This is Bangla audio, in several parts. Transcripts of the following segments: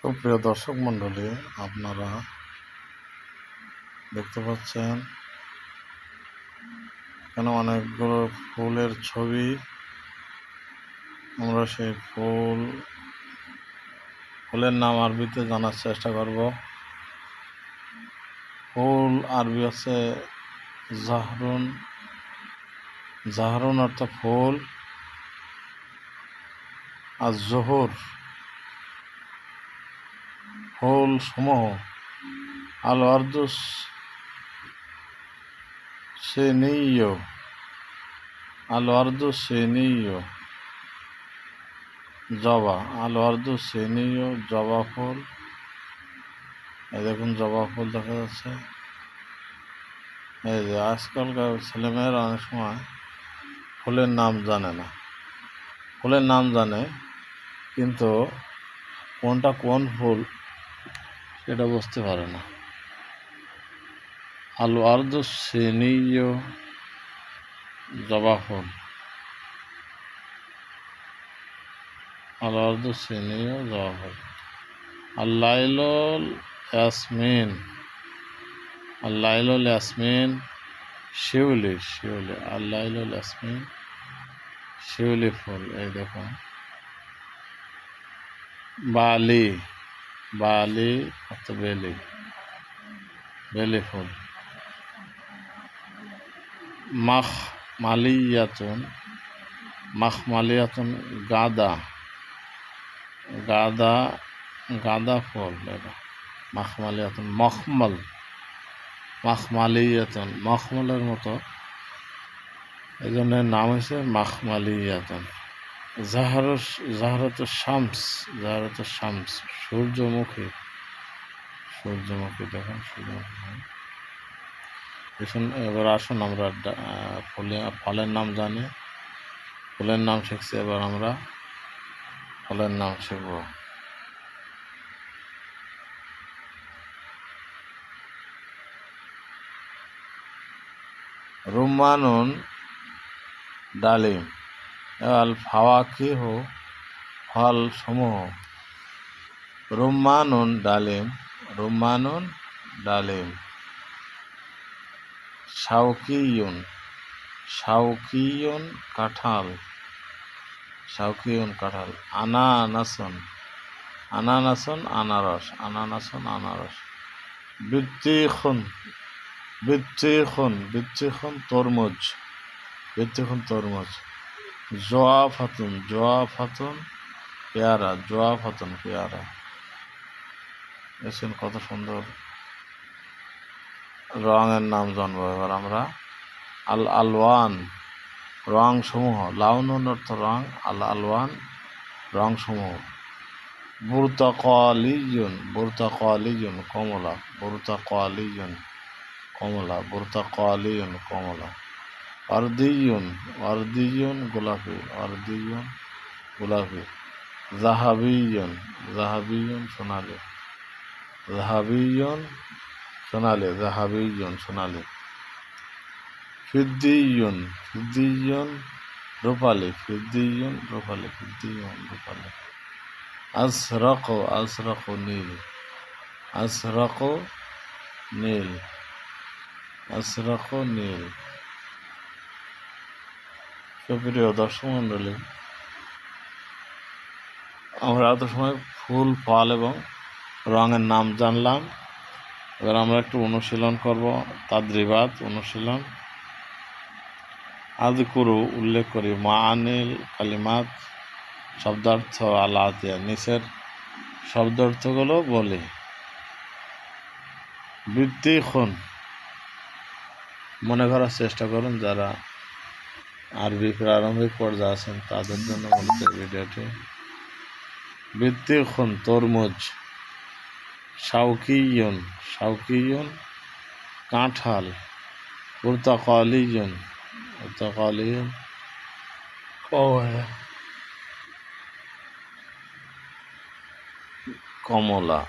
সুপ্রিয় দর্শক মণ্ডলী, আপনারা দেখতে পাচ্ছেন এখানে অনেকগুলো ফুলের ছবি। আমরা সেই ফুল, ফুলের নাম আরবিতে জানার চেষ্টা করব। ফুল আরবি আছে জাহরুন। জাহরুন অর্থ ফুল। আর জোহর ফুল সমূহ আল অর্দুস সেনীয় আল অর্দুস সেনীয় জবা, আল অর্দুস সেনীয় জবা ফুল। এই দেখুন জবা ফুল দেখা যাচ্ছে। এই যে আজকালকার ছেলেমেয়েরা অনেক সময় ফুলের নাম জানে না। ফুলের নাম জানে, কিন্তু কোনটা কোন ফুল সেটা বুঝতে পারে না। আলু আর্দ সেনীয় জবা ফুল। আলু আর্দ সেনীয় জবা ফুল। আল্লাইল ইয়াসমিন। আল্লাইল ইয়াসমিন শিউলি শিউলি। আল্লাইল ইয়াসমিন শিউলি ফুল, এই দেখুন। বালি। বালি বেলি বেলি ফুল। মাখ মালিয়াতুন মাখ মালিয়াতুন গাদা। গাদা গাদা ফুল এটা। মাখ মালিয়াতুন মখমল। মাখ মালিয়াতুন মখমলের মতো। এই জন্য নাম হয়েছে মাখ মালিয়াতুন জাহারস জাহারত শামস জাহারত শামস, সূর্যমুখী সূর্যমুখী দেখুন, সূর্যমুখী এখন এবার আসুন আমরা ফুলে, ফলের নাম জানি। ফুলের নাম শিখছি এবার আমরা। ফলের নাম শিখব। রুমানুন ডালিম। আল ফল সমূহ। রুম্মানুন ডালিম রুম্মানুন ডালিম। শাউকিয়ুন শাউকিয়ুন কাঁঠাল। শাউকিয়ুন কাঁঠাল, আনানাসন আনানাসন আনারস আনানাসন আনারস। বৃত্তিখন বৃত্তিখন বৃত্তিখন তরমুজ বৃত্তিখন তরমুজ। জোয়া ফাতুন জোয়া ফাতুন পেয়ারা জোয়া ফাতুন পেয়ারা। দেখছেন কত সুন্দর রঙের নাম জানব এবার আমরা আল আলওয়ান রং সমূহ লাউনুন অর্থ রং, আল আলওয়ান রং সমূহ। বুরতাকালিজুন বুরতাকালিজুন কমলা বুরতাকালিজুন কমলা বুরতাকালিজুন কমলা। অর্দিয়ুন অর্দিয়ুন গোলাপি অর্দিয়ুন গোলাপি। জাহাবিয়ুন জাহাবিয়ুন সোনালি। জাহাবিয়ুন সোনালি জাহাবিয়ুন সোনালি। ফিদ্দিয়ুন ফিদ্দিয়ুন রূপালি ফিদ্দিয়ুন রূপালি ফিদ্দিয়ুন রূপালি। আসরক আসরক নীল। আসরক নীল। আসরক নীল। সুপ্রিয় দর্শক মণ্ডলী আমরা এত সময় ফুল, ফল এবং রঙের নাম জানলাম। এবার আমরা একটু অনুশীলন করব তাদ্রিবাদ অনুশীলন। আদি করু উল্লেখ করি মা আনিল কালিমাত শব্দার্থ আলাতিয়া নিচের শব্দার্থগুলো বলি। বৃত্তি খুন মনে করার চেষ্টা করুন যারা আরবি প্রারম্ভিক পর্যায়ে আছেন তাদের জন্য মূলত ভিডিওটি। খুন তরমুজ শাউকিয়ন শাউকিয়ন কাঁঠাল উর্তাকালিয়ন উর্তাকালিয়ন কমলা কমলা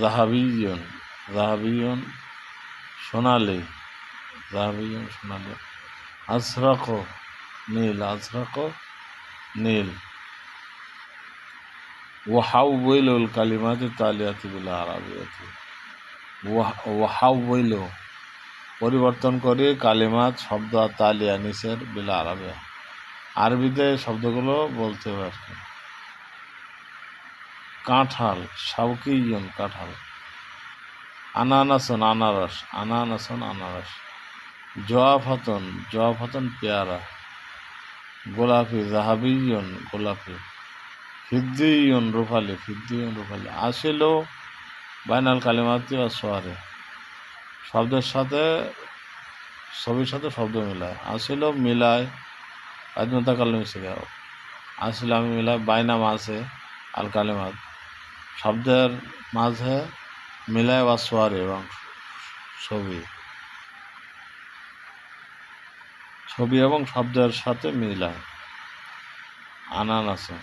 জাহাবিয়ন জাহাবিয়ন সোনালি জাহাবিয়ন সোনালি। আজরাক, নীল আজরাক, নীল। ওয়াহাউবইলুল কালিমাতি তালিয়াতি বিল আরবিয়াতি। ওয়াহাউবইল পরিবর্তন করে কালিমাত শব্দ আর তালিয়া নিচের বিল আরবিয়া। আরবিতে শব্দগুলো বলতে হবে আর কি। কাঁঠাল শাউকিয়ন কাঁঠাল। আনানাসন আনারস আনানাসন আনারস। জোয়াফাতন জোয়াফাতন পেয়ারা, গোলাপি জাহাবিয়ন গোলাপি ফিদ্দিয়ন রুফালি ফিদ্দিয়ন রুফালি, আসিল বাইনাল কালিমাতি বা সোয়ারে। শব্দের সাথে, ছবির সাথে শব্দ মিলায়। আসিল মিলায় আজমতা কালিম শিখা আসিল আমি মিলাই বাইনা মাঝে আল কালিমাত। শব্দের মাঝে মিলায় বা সোয়ারে এবং ছবি। ছবি এবং শব্দের সাথে মিলায় আনানাসন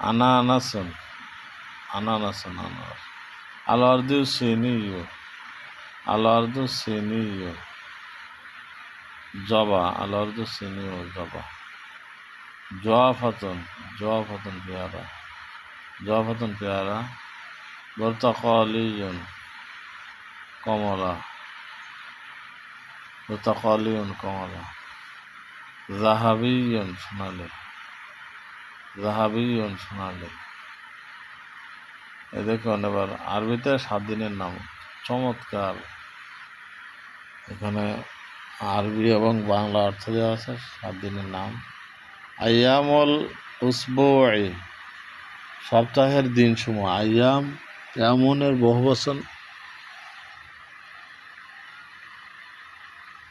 আনানাসন আনানাসন আনারস আল আর্দু সিনিয় আল আর্দু সিনিয় জবা আল আর্দু সিনিয়, জবা। জোয়াফাতন জোয়াফাতন পেয়ারা। জোয়াফাতন পেয়ারা বর্তকালিয়ন কমলা। বর্তকালিয়ন কমলা। জাহাবিয়ন সোনালি জাহাবিয়ন সোনালি এ দেখুন, এবার আরবিতে সাত দিনের নাম। চমৎকার। এখানে আরবি এবং বাংলা অর্থ দেওয়া আছে সাত দিনের নাম। আয়ামল উসবুই। সপ্তাহের দিন সময় আয়াম এমনের বহু বচন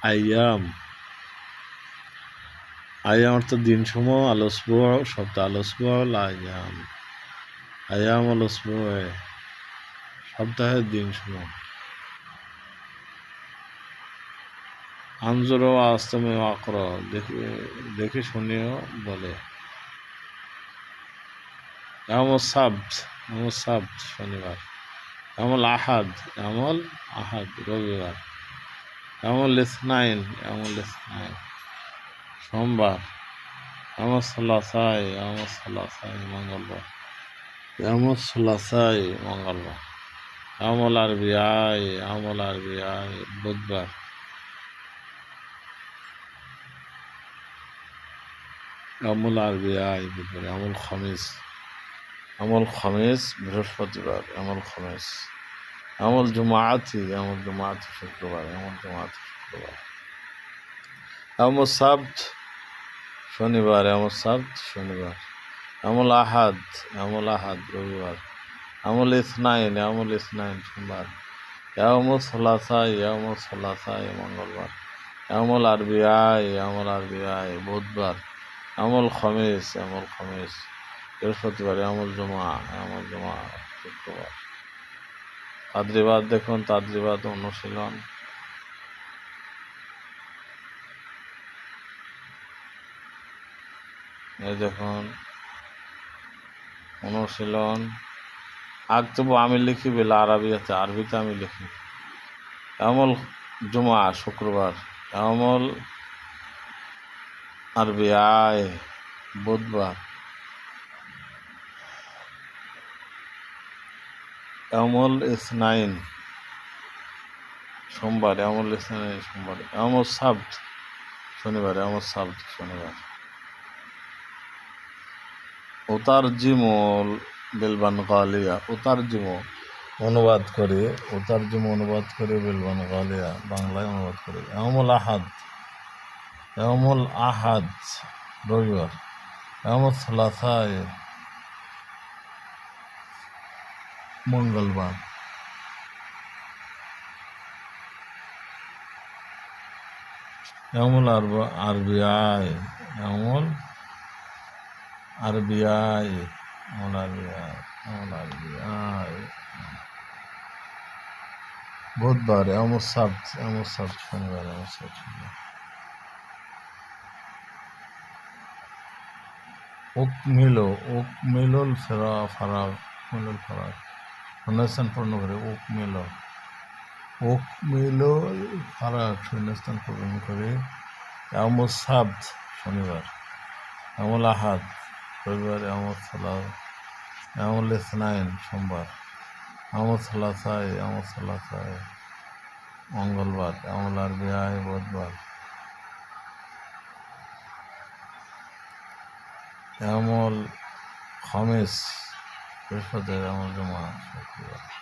আয়াম। আয়াম অর্থ দিন সমূহ আলসব সপ্তাহ আলসব আয়াম। আয়াম আলসব সপ্তাহের দিন সমূহ। আঞ্জর আস্তমে আকর দেখে দেখে শুনেও বলে। আমল সাব্ত আমল সাব্ত শনিবার। আমল আহাদ আমল আহাদ রবিবার। আমল নাইন আমল ইসনাইন সোমবার আমল সালাসাই আমল সালাসাই মঙ্গলবার আমল সালাসাই মঙ্গলবার আমল আর আরবিআই আমল আরবিআই বুধবার আমল আরবিআই বুধবার আমল খমিস আমল খমিস বৃহস্পতিবার আমল খমিস আমল জুমাআতি আমল জুমাআতি শুক্রবার, আমল জুমাআতি শুক্রবার। আমল সাব্ত শনিবার, আমল সাব্ত শনিবার। আমল আহাদ আমল আহাদ রবিবার। আমল ইসনাইন আমল ইসনাইন সোমবার। ইয়ামল সলাসা ইয়ামল সলাসা মঙ্গলবার। আমল আরবিআই আমল আরবিআই বুধবার। আমল খমিস আমল খমিস। বৃহস্পতিবার আমল জমা আমল জমা শুক্রবার। তাদ্রিবাদ দেখুন, তাদ্রিবাদ অনুশীলন। দেখুন, অনুশীলন। আক্তব আমি লিখি, বেলা আরবিয়াতে আরবিতে আমি লিখি। আমল জুমা শুক্রবার। আমল আরবিআই বুধবার। আমল ইসনাইন সোমবার, আমল ইসনাইন সোমবার। আমল সাব্ত, শনিবার, আমল সাব্ত, শনিবার। উতার জিমল বেলবান গালিয়া উতার জিম অনুবাদ করে উতার জিম অনুবাদ করে, বেলবান গালিয়া, বাংলায় অনুবাদ করে। আমল আহাদ আমল আহাদ, রবিবার। আমল সালাসায় মঙ্গলবার। আমল আরব আরবিআই আমল আরবিআই আমল আরবিআই আমল আরবিআই। বুধবার আমল সাব্ত আমল সাব্ত শনিবার সাব্ত শনিবার। উকমিলো উকমিলুল ফেরা ফারাগ মিলুল ফারাগ শূন্যস্থান পূর্ণ করে উকমিলো উকমিলো ফারাগ শূন্যস্থান পূরণ করে আমল সাব্ত শনিবার আমল আহাদ রবিবারে, আমদ সালা আমল স্নাইন সোমবার, আমদ সালাসাই আমদ সালাসাই, মঙ্গলবার আমল আর বিহায় বুধবার আমল 不是说责人物这么说。